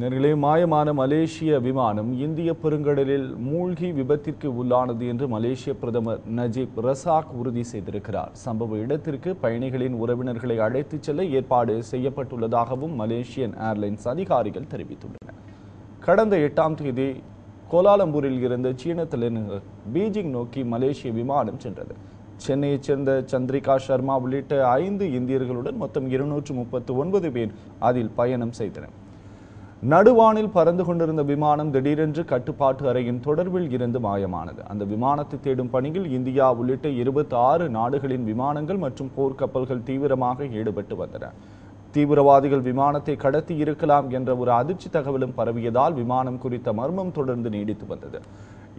நேர்களே மாயமான மலேசிய விமானம் இந்திய பெருங்கடலில் மூழ்கி விபத்திற்கு உள்ளானது என்று மலேசிய பிரதமர் நஜீப் ரசாக் உறுதி செய்திருக்கிறார். சம்பவ இடத்திற்கு பயணிகளின் உறவினர்களை அழைத்துச் செல்ல ஏற்பாடு செய்யப்பட்டுள்ளதாகவும் மலேசியன் ஏர்லைன்ஸ் அதிகாரிகள் தெரிவித்துள்ளனர். கடந்த எட்டாம் தேதி கோலாலம்பூரில் இருந்து சீன தலைநகர் பீஜிங் நோக்கி மலேசிய விமானம் சென்றது. சென்னையைச் சேர்ந்த சந்திரிகா சர்மா உள்ளிட்ட ஐந்து இந்தியர்களுடன் மொத்தம் இருநூற்று முப்பத்து ஒன்பது பேர் அதில் பயணம் செய்தனர். நடுவானில் பறந்து கொண்டிருந்த விமானம் திடீரென்று கட்டுப்பாட்டு அறையின் தொடர்பில் இருந்து மாயமானது. அந்த விமானத்தை தேடும் பணியில் இந்தியா உள்ளிட்ட இருபத்தி ஆறு நாடுகளின் விமானங்கள் மற்றும் போர்க்கப்பல்கள் தீவிரமாக ஈடுபட்டு வந்தன. தீவிரவாதிகள் விமானத்தை கடத்தி இருக்கலாம் என்ற ஒரு அதிர்ச்சி தகவலும் பரவியதால் விமானம் குறித்த மர்மம் தொடர்ந்து நீடித்து வந்தது.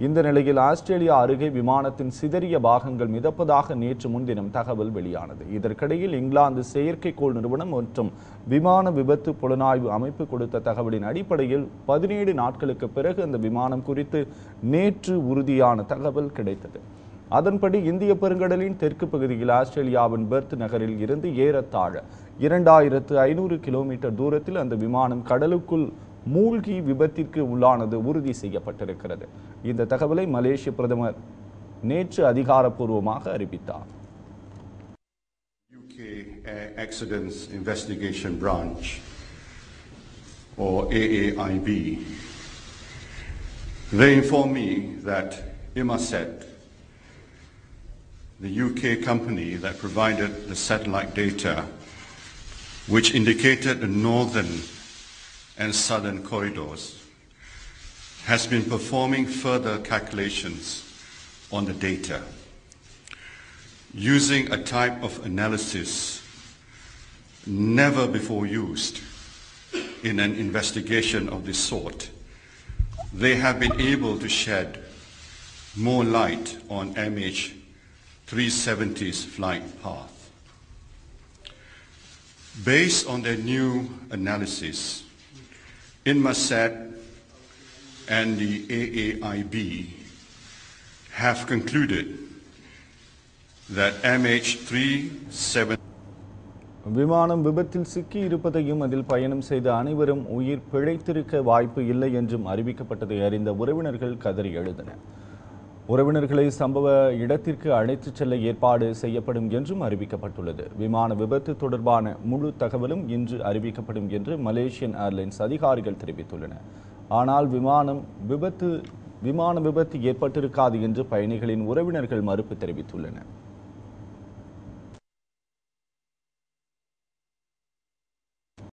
இந்த நிலையில் ஆஸ்திரேலியா அருகே விமானத்தின் சிதறிய பாகங்கள் மிதப்பதாக நேற்று முன்தினம் தகவல் வெளியானது. இதற்கிடையில் இங்கிலாந்து செயற்கைக்கோள் நிறுவனம் மற்றும் விமான விபத்து புலனாய்வு அமைப்பு கொடுத்த தகவலின் அடிப்படையில் பதினேழு நாட்களுக்கு பிறகு அந்த விமானம் குறித்து நேற்று உறுதியான தகவல் கிடைத்தது. அதன்படி இந்திய பெருங்கடலின் தெற்கு பகுதியில் ஆஸ்திரேலியாவின் பெர்த் நகரில் இருந்து ஏறத்தாழ இரண்டாயிரத்து ஐநூறு கிலோமீட்டர் தூரத்தில் அந்த விமானம் கடலுக்குள் மூழ்கி விபத்திற்கு உள்ளானது உறுதி செய்யப்பட்டிருக்கிறது. இந்த தகவலை மலேசிய பிரதமர் நேற்று அதிகாரப்பூர்வமாக அறிவித்தார். Accidents Investigation Branch, or AAIB, they informed me that Imaset, the UK company that provided the satellite data, which indicated the northern and southern corridors, has been performing further calculations on the data using a type of analysis never before used in an investigation of this sort. They have been able to shed more light on 370's flight path. Based on their new analysis, Inmarsat and the AAIB have concluded that MH370 விமானம் விபத்தில் சிக்கி இருப்பதையும் அதில் பயணம் செய்த அனைவரும் உயிர் பிழைத்திருக்க வாய்ப்பு இல்லை என்றும் அறிவிக்கப்பட்டதை அறிந்த உறவினர்கள் கதறி எழுதினர் உறவினர்களை சம்பவ இடத்திற்கு அழைத்துச் செல்ல ஏற்பாடு செய்யப்படும் என்றும் அறிவிக்கப்பட்டுள்ளது. விமான விபத்து தொடர்பான முழு தகவலும் இன்று அறிவிக்கப்படும் என்று மலேசியன் ஏர்லைன்ஸ் அதிகாரிகள் தெரிவித்துள்ளனர் ஆனால் விமானம் விபத்து விமான விபத்து ஏற்பட்டிருக்காது என்று பயணிகளின் உறவினர்கள் மறுப்பு தெரிவித்துள்ளனர்.